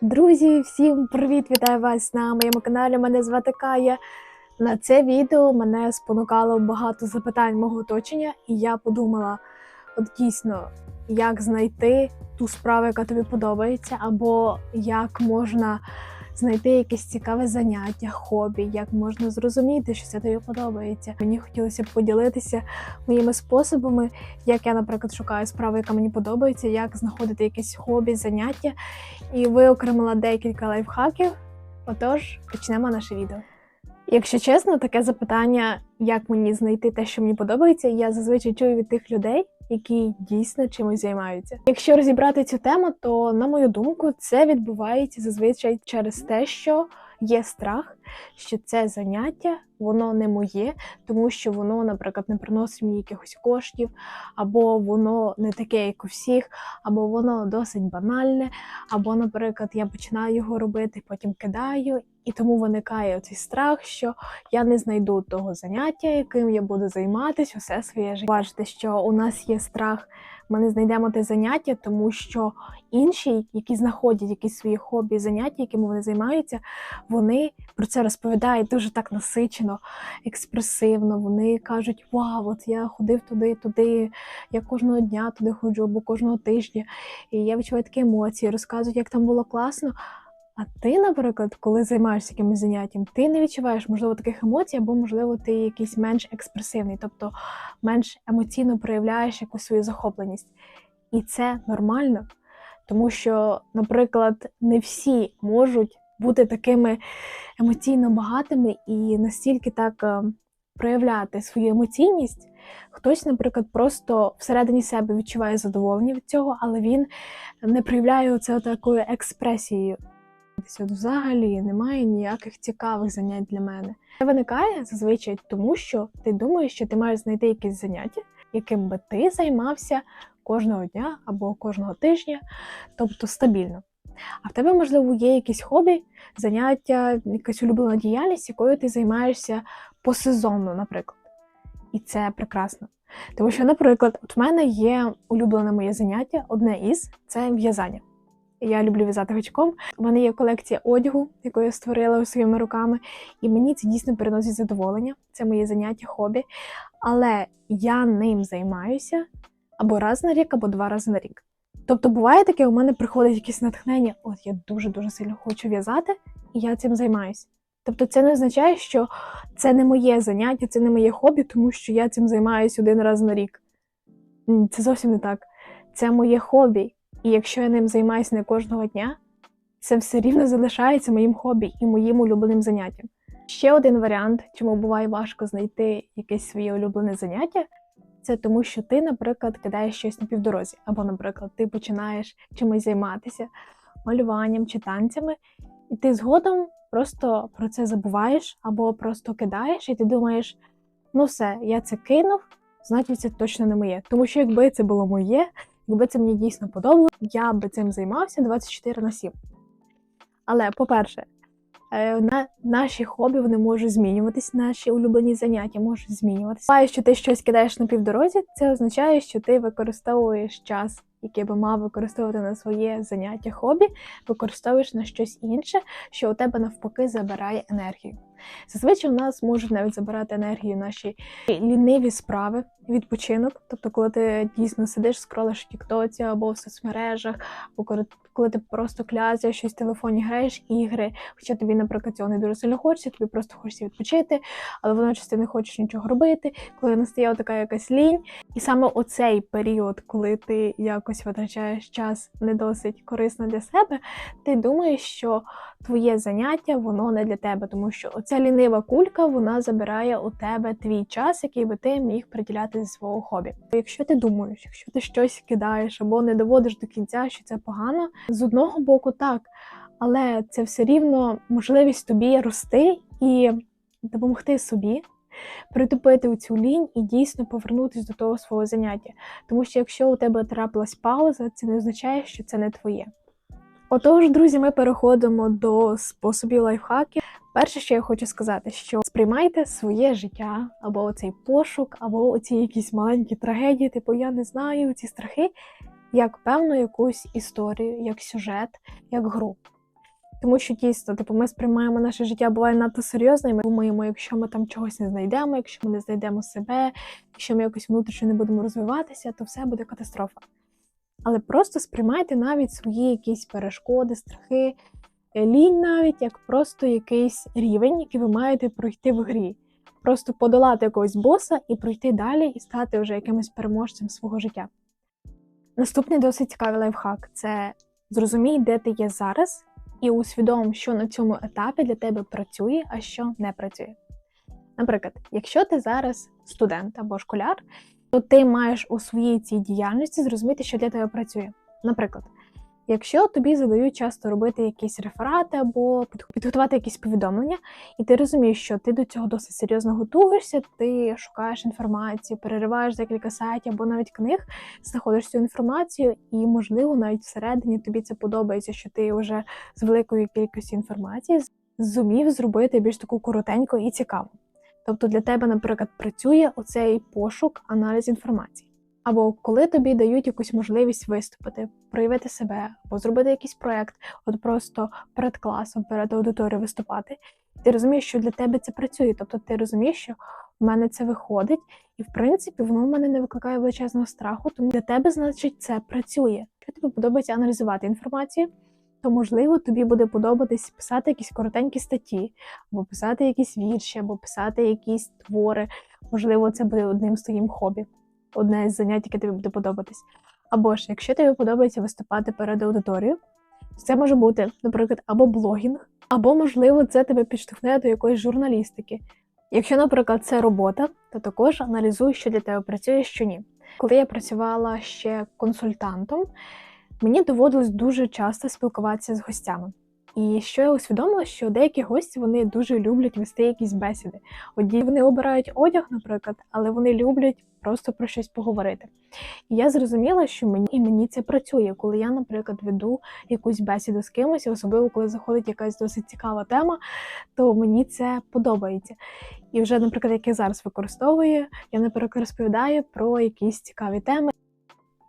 Друзі, всім привіт! Вітаю вас на моєму каналі. Мене звати Кая. На це відео мене спонукало багато запитань мого оточення, і я подумала: от дійсно, як знайти ту справу, яка тобі подобається, або як можна знайти якесь цікаве заняття, хобі, як можна зрозуміти, що це тобі подобається. Мені хотілося б поділитися моїми способами, як я, наприклад, шукаю справу, яка мені подобається, як знаходити якесь хобі, заняття і виокремила декілька лайфхаків. Отож, почнемо наше відео. Якщо чесно, таке запитання, як мені знайти те, що мені подобається, я зазвичай чую від тих людей, які дійсно чимось займаються. Якщо розібрати цю тему, то на мою думку, це відбувається зазвичай через те, що є страх, що це заняття воно не моє, тому що воно, наприклад, не приносить мені якихось коштів, або воно не таке, як у всіх, або воно досить банальне, або, наприклад, я починаю його робити, потім кидаю, і тому виникає цей страх, що я не знайду того заняття, яким я буду займатися усе своє життя. Бачите, що у нас є страх. Ми не знайдемо те заняття, тому що інші, які знаходять якісь свої хобі, заняття, якими вони займаються, вони про це розповідають дуже так насичено, експресивно. Вони кажуть: Вау, от я ходив туди, туди, я кожного дня туди ходжу, або кожного тижня, і я відчуваю такі емоції, розказують, як там було класно. А ти, наприклад, коли займаєшся якимось заняттям, ти не відчуваєш, можливо, таких емоцій, або, можливо, ти якийсь менш експресивний, тобто менш емоційно проявляєш якусь свою захопленість. І це нормально, тому що, наприклад, не всі можуть бути такими емоційно багатими і настільки так е, проявляти свою емоційність. Хтось, наприклад, просто всередині себе відчуває задоволення від цього, але він не проявляє це такою експресією. От взагалі немає ніяких цікавих занять для мене. Це виникає зазвичай тому, що ти думаєш, що ти маєш знайти якесь заняття, яким би ти займався кожного дня або кожного тижня, тобто стабільно. А в тебе, можливо, є якісь хобі, заняття, якась улюблена діяльність, якою ти займаєшся посезонно, наприклад. І це прекрасно. Тому що, наприклад, от в мене є улюблене моє заняття, одне із це в'язання. Я люблю в'язати гачком. У мене є колекція одягу, яку я створила своїми руками, і мені це дійсно приносить задоволення. Це моє заняття, хобі. Але я ним займаюся або раз на рік, або два рази на рік. Тобто, буває таке, у мене приходить якесь натхнення, от я дуже-дуже сильно хочу в'язати, і я цим займаюся. Тобто, це не означає, що це не моє заняття, це не моє хобі, тому що я цим займаюся один раз на рік. Це зовсім не так. Це моє хобі. І якщо я ним займаюся не кожного дня, це все рівно залишається моїм хобі і моїм улюбленим заняттям. Ще один варіант, чому буває важко знайти якесь своє улюблене заняття, це тому, що ти, наприклад, кидаєш щось на півдорозі, або, наприклад, ти починаєш чимось займатися малюванням чи танцями, і ти згодом просто про це забуваєш або просто кидаєш, і ти думаєш, ну все, я це кинув, значить це точно не моє. Тому що якби це було моє, якби це мені дійсно подобалося, я би цим займався 24 на 7. Але, по-перше, е, на наші хобі вони можуть змінюватись, наші улюблені заняття можуть змінюватися. Буває, що ти щось кидаєш на півдорозі, це означає, що ти використовуєш час, який би мав використовувати на своє заняття хобі, використовуєш на щось інше, що у тебе навпаки забирає енергію. Зазвичай у нас можуть навіть забирати енергію наші ліниві справи, відпочинок. Тобто, коли ти дійсно сидиш, скролиш в Тіктоці або в соцмережах, або коли, ти просто клясяш щось в телефоні, граєш ігри, хоча тобі, наприклад, цього не дуже сильно хочеться, тобі просто хочеться відпочити, але водночас ти не хочеш нічого робити, коли настає така якась лінь. І саме оцей період, коли ти якось витрачаєш час не досить корисно для себе, ти думаєш, що твоє заняття воно не для тебе, тому що оця лінива кулька вона забирає у тебе твій час, який би ти міг приділяти зі свого хобі. Якщо ти думаєш, якщо ти щось кидаєш або не доводиш до кінця, що це погано, з одного боку так, але це все рівно можливість тобі рости і допомогти собі. Притупити у цю лінь і дійсно повернутися до того свого заняття. Тому що якщо у тебе трапилась пауза, це не означає, що це не твоє. Отож, друзі, ми переходимо до способів лайфхаків. Перше, що я хочу сказати, що сприймайте своє життя, або цей пошук, або оці якісь маленькі трагедії, типу я не знаю, ці страхи, як певну якусь історію, як сюжет, як гру. Тому що дійсно, типу, ми сприймаємо наше життя буває надто серйозно, і ми думаємо, якщо ми там чогось не знайдемо, якщо ми не знайдемо себе, якщо ми якось внутрішньо не будемо розвиватися, то все буде катастрофа. Але просто сприймайте навіть свої якісь перешкоди, страхи, е, лінь навіть як просто якийсь рівень, який ви маєте пройти в грі. Просто подолати якогось боса і пройти далі, і стати вже якимось переможцем свого життя. Наступний досить цікавий лайфхак це зрозумій, де ти є зараз, і усвідом, що на цьому етапі для тебе працює, а що не працює. Наприклад, якщо ти зараз студент або школяр, то ти маєш у своїй цій діяльності зрозуміти, що для тебе працює. Наприклад, якщо тобі задають часто робити якісь реферати або підготувати якісь повідомлення, і ти розумієш, що ти до цього досить серйозно готуєшся, ти шукаєш інформацію, перериваєш декілька сайтів або навіть книг, знаходиш цю інформацію, і, можливо, навіть всередині тобі це подобається, що ти вже з великою кількістю інформації зумів зробити більш таку коротеньку і цікаву. Тобто для тебе, наприклад, працює оцей пошук, аналіз інформації. Або коли тобі дають якусь можливість виступити, проявити себе, або зробити якийсь проект, от просто перед класом, перед аудиторією виступати, ти розумієш, що для тебе це працює. Тобто ти розумієш, що в мене це виходить, і в принципі воно в мене не викликає величезного страху, тому для тебе, значить, це працює. Якщо тобі подобається аналізувати інформацію, то можливо тобі буде подобатись писати якісь коротенькі статті, або писати якісь вірші, або писати якісь твори. Можливо, це буде одним з твоїм хобі, одне з занять, яке тобі буде подобатись. Або ж, якщо тобі подобається виступати перед аудиторією, то це може бути, наприклад, або блогінг, або, можливо, це тебе підштовхне до якоїсь журналістики. Якщо, наприклад, це робота, то також аналізуй, що для тебе працює, що ні. Коли я працювала ще консультантом, мені доводилось дуже часто спілкуватися з гостями. І що я усвідомила, що деякі гості вони дуже люблять вести якісь бесіди. Одні вони обирають одяг, наприклад, але вони люблять просто про щось поговорити. І я зрозуміла, що мені і мені це працює, коли я, наприклад, веду якусь бесіду з кимось, особливо коли заходить якась досить цікава тема, то мені це подобається. І вже, наприклад, як я зараз використовую, я, наприклад, розповідаю про якісь цікаві теми.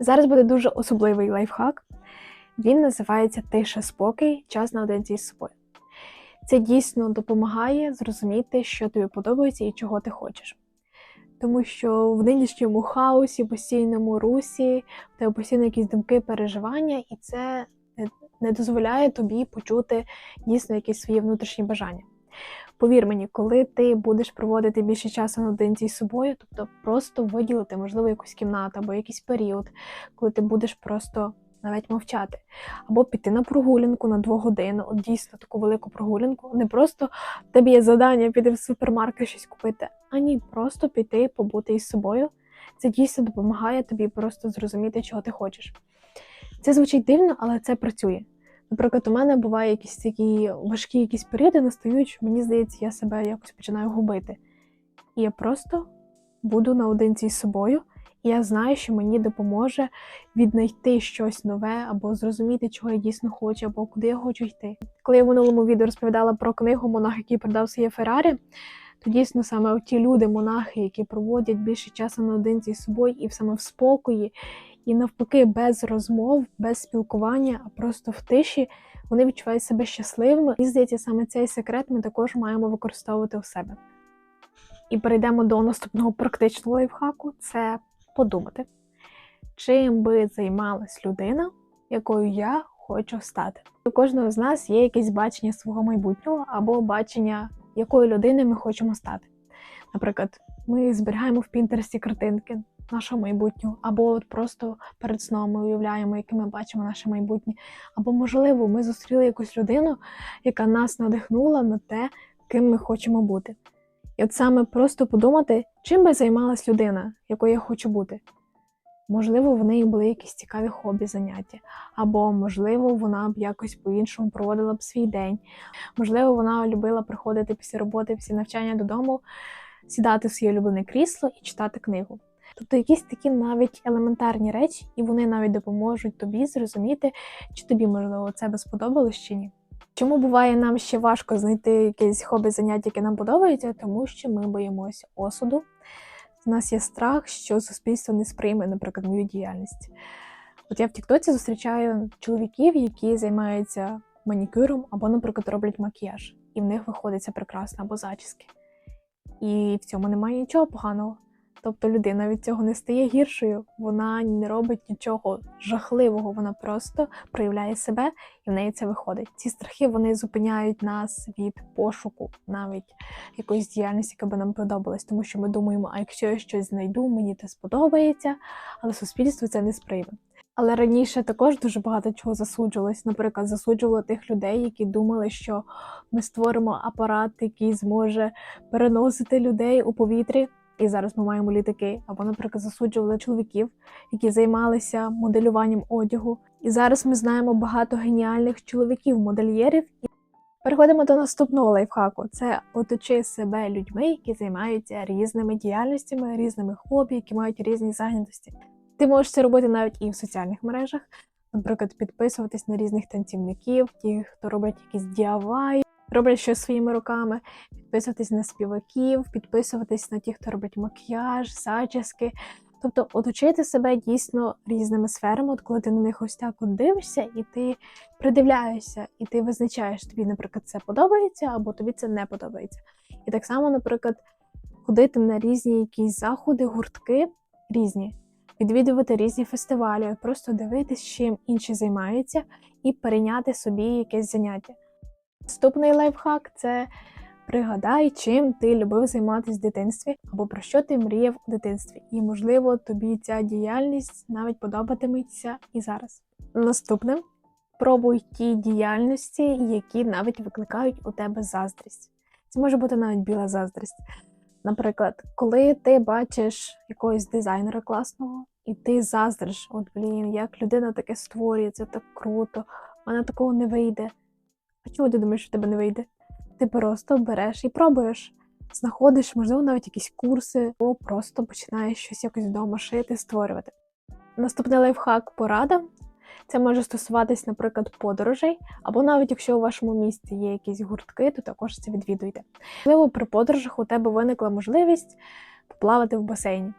Зараз буде дуже особливий лайфхак. Він називається Тиша спокій, час наодинці з собою. Це дійсно допомагає зрозуміти, що тобі подобається і чого ти хочеш. Тому що в нинішньому хаосі, постійному русі, в тебе постійно якісь думки, переживання, і це не- дозволяє тобі почути дійсно якісь свої внутрішні бажання. Повір мені, коли ти будеш проводити більше часу наодинці з собою, тобто просто виділити, можливо, якусь кімнату або якийсь період, коли ти будеш просто навіть мовчати, або піти на прогулянку на двох годин, от дійсно таку велику прогулянку, не просто тебе є завдання піти в супермаркет щось купити, а ні, просто піти, побути із собою. Це дійсно допомагає тобі просто зрозуміти, чого ти хочеш. Це звучить дивно, але це працює. Наприклад, у мене буває якісь такі важкі якісь періоди настають, мені здається, я себе якось починаю губити. І я просто буду наодинці з собою, і я знаю, що мені допоможе віднайти щось нове або зрозуміти, чого я дійсно хочу, або куди я хочу йти. Коли я в минулому відео розповідала про книгу Монах, який продав своє Феррарі, то дійсно саме ті люди, монахи, які проводять більше часу наодинці з собою і саме в спокої, і навпаки, без розмов, без спілкування, а просто в тиші, вони відчувають себе щасливими. І здається, саме цей секрет ми також маємо використовувати у себе. І перейдемо до наступного практичного лайфхаку це подумати, чим би займалась людина, якою я хочу стати. У кожного з нас є якесь бачення свого майбутнього або бачення, якої людини ми хочемо стати. Наприклад, ми зберігаємо в Пінтерсті картинки нашого майбутнього, або от просто перед сном ми уявляємо, яким ми бачимо наше майбутнє. Або, можливо, ми зустріли якусь людину, яка нас надихнула на те, ким ми хочемо бути. І от саме просто подумати, чим би займалась людина, якою я хочу бути. Можливо, в неї були якісь цікаві хобі, заняття, або, можливо, вона б якось по-іншому проводила б свій день. Можливо, вона любила приходити після роботи, після навчання додому, сідати в своє улюблене крісло і читати книгу. Тобто якісь такі навіть елементарні речі, і вони навіть допоможуть тобі зрозуміти, чи тобі можливо це би сподобалось чи ні. Чому буває нам ще важко знайти якесь хобі заняття, яке нам подобається, тому що ми боїмося осуду. У нас є страх, що суспільство не сприйме, наприклад, мою діяльність. От я в Тіктоці зустрічаю чоловіків, які займаються манікюром або, наприклад, роблять макіяж, і в них виходить це прекрасно або зачіски. І в цьому немає нічого поганого. Тобто людина від цього не стає гіршою, вона не робить нічого жахливого, вона просто проявляє себе і в неї це виходить. Ці страхи вони зупиняють нас від пошуку навіть якоїсь діяльності, яка би нам подобалась, тому що ми думаємо, а якщо я щось знайду, мені це сподобається, але суспільство це не сприйме. Але раніше також дуже багато чого засуджувалось. Наприклад, засуджували тих людей, які думали, що ми створимо апарат, який зможе переносити людей у повітрі. І зараз ми маємо літаки, або, наприклад, засуджували чоловіків, які займалися моделюванням одягу. І зараз ми знаємо багато геніальних чоловіків-модельєрів. Переходимо до наступного лайфхаку: це оточи себе людьми, які займаються різними діяльностями, різними хобі, які мають різні зайнятості. Ти можеш це робити навіть і в соціальних мережах, наприклад, підписуватись на різних танцівників, ті, хто роблять якісь DIY, роблять щось своїми руками, підписуватись на співаків, підписуватись на ті, хто робить макіяж, зачіски. Тобто оточити себе дійсно різними сферами, от коли ти на них ось так от дивишся, і ти придивляєшся, і ти визначаєш, тобі, наприклад, це подобається або тобі це не подобається. І так само, наприклад, ходити на різні якісь заходи, гуртки різні, відвідувати різні фестивалі, просто дивитись, чим інші займаються, і перейняти собі якесь заняття. Наступний лайфхак це пригадай, чим ти любив займатися в дитинстві, або про що ти мріяв у дитинстві. І, можливо, тобі ця діяльність навіть подобатиметься і зараз. Наступним пробуй ті діяльності, які навіть викликають у тебе заздрість. Це може бути навіть біла заздрість. Наприклад, коли ти бачиш якогось дизайнера класного, і ти заздриш, от блін, як людина таке створює, це так круто, в мене такого не вийде. А чому ти думаєш, що тебе не вийде? Ти просто береш і пробуєш, знаходиш, можливо, навіть якісь курси, або просто починаєш щось якось вдома шити, створювати. Наступний лайфхак порада. Це може стосуватись, наприклад, подорожей, або навіть якщо у вашому місті є якісь гуртки, то також це відвідуйте. Можливо, при подорожах у тебе виникла можливість поплавати в басейні.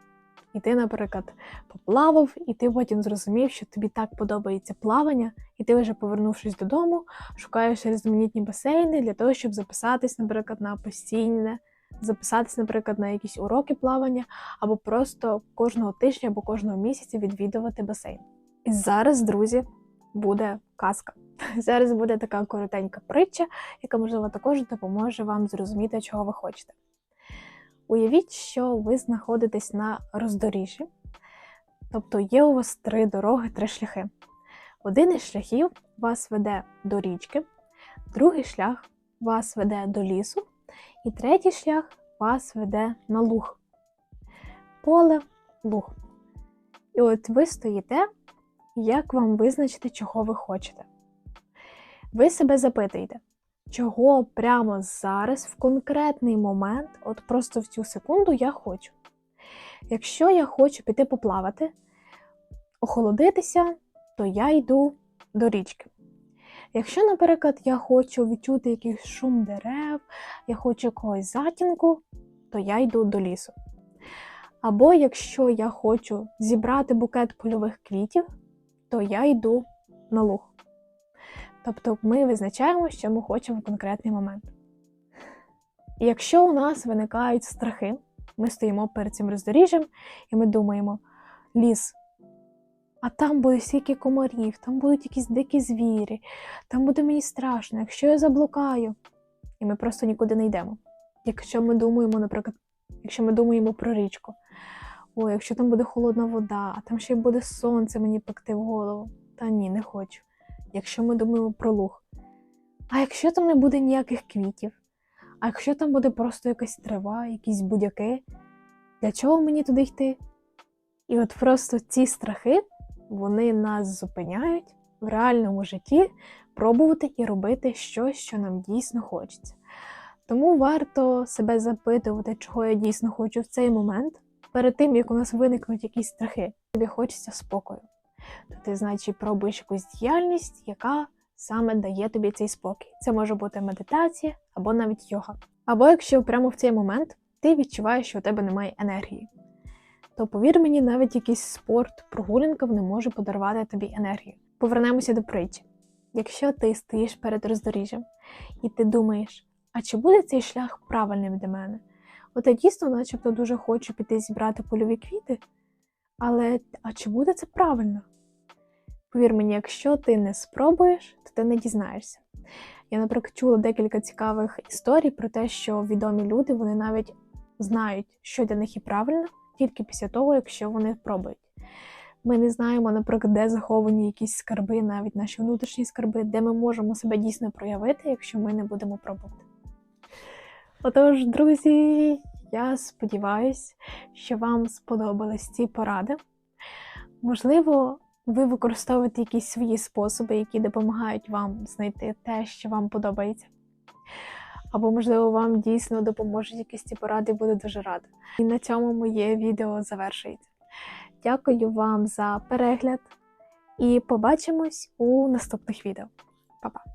І ти, наприклад, поплавав, і ти потім зрозумів, що тобі так подобається плавання, і ти вже повернувшись додому, шукаєш різноманітні басейни для того, щоб записатись, наприклад, на постійне, записатись, наприклад, на якісь уроки плавання, або просто кожного тижня або кожного місяця відвідувати басейн. І зараз, друзі, буде казка. Зараз буде така коротенька притча, яка, можливо, також допоможе вам зрозуміти, чого ви хочете. Уявіть, що ви знаходитесь на роздоріжжі, тобто є у вас три дороги, три шляхи. Один із шляхів вас веде до річки, другий шлях вас веде до лісу, і третій шлях вас веде на луг. Поле, луг. І от ви стоїте, як вам визначити, чого ви хочете. Ви себе запитуєте, чого прямо зараз, в конкретний момент, от просто в цю секунду я хочу. Якщо я хочу піти поплавати, охолодитися, то я йду до річки. Якщо, наприклад, я хочу відчути якийсь шум дерев, я хочу якогось затінку, то я йду до лісу. Або якщо я хочу зібрати букет польових квітів, то я йду на луг. Тобто ми визначаємо, що ми хочемо в конкретний момент. І якщо у нас виникають страхи, ми стоїмо перед цим роздоріжжям і ми думаємо: ліс, а там буде стільки комарів, там будуть якісь дикі звірі, там буде мені страшно, якщо я заблукаю, і ми просто нікуди не йдемо. Якщо ми думаємо, наприклад, якщо ми думаємо про річку, о, якщо там буде холодна вода, а там ще й буде сонце мені пекти в голову, та ні, не хочу. Якщо ми думаємо про луг. А якщо там не буде ніяких квітів, а якщо там буде просто якась трава, якісь будяки, для чого мені туди йти? І от просто ці страхи, вони нас зупиняють в реальному житті пробувати і робити щось, що нам дійсно хочеться. Тому варто себе запитувати, чого я дійсно хочу в цей момент, перед тим, як у нас виникнуть якісь страхи, тобі хочеться спокою, то ти, значить, пробуєш якусь діяльність, яка саме дає тобі цей спокій. Це може бути медитація або навіть йога. Або якщо прямо в цей момент ти відчуваєш, що у тебе немає енергії, то повір мені, навіть якийсь спорт, прогулянка не може подарувати тобі енергію. Повернемося до притчі. Якщо ти стоїш перед роздоріжжям і ти думаєш, а чи буде цей шлях правильним для мене? От я дійсно, начебто, дуже хочу піти зібрати польові квіти, але а чи буде це правильно? Повір мені, якщо ти не спробуєш, то ти не дізнаєшся. Я, наприклад, чула декілька цікавих історій про те, що відомі люди вони навіть знають, що для них є правильно, тільки після того, якщо вони пробують. Ми не знаємо, наприклад, де заховані якісь скарби, навіть наші внутрішні скарби, де ми можемо себе дійсно проявити, якщо ми не будемо пробувати. Отож, друзі, я сподіваюся, що вам сподобались ці поради. Можливо, ви використовуєте якісь свої способи, які допомагають вам знайти те, що вам подобається. Або, можливо, вам дійсно допоможуть якісь ці поради, буду дуже рада. І на цьому моє відео завершується. Дякую вам за перегляд і побачимось у наступних відео. Па-па!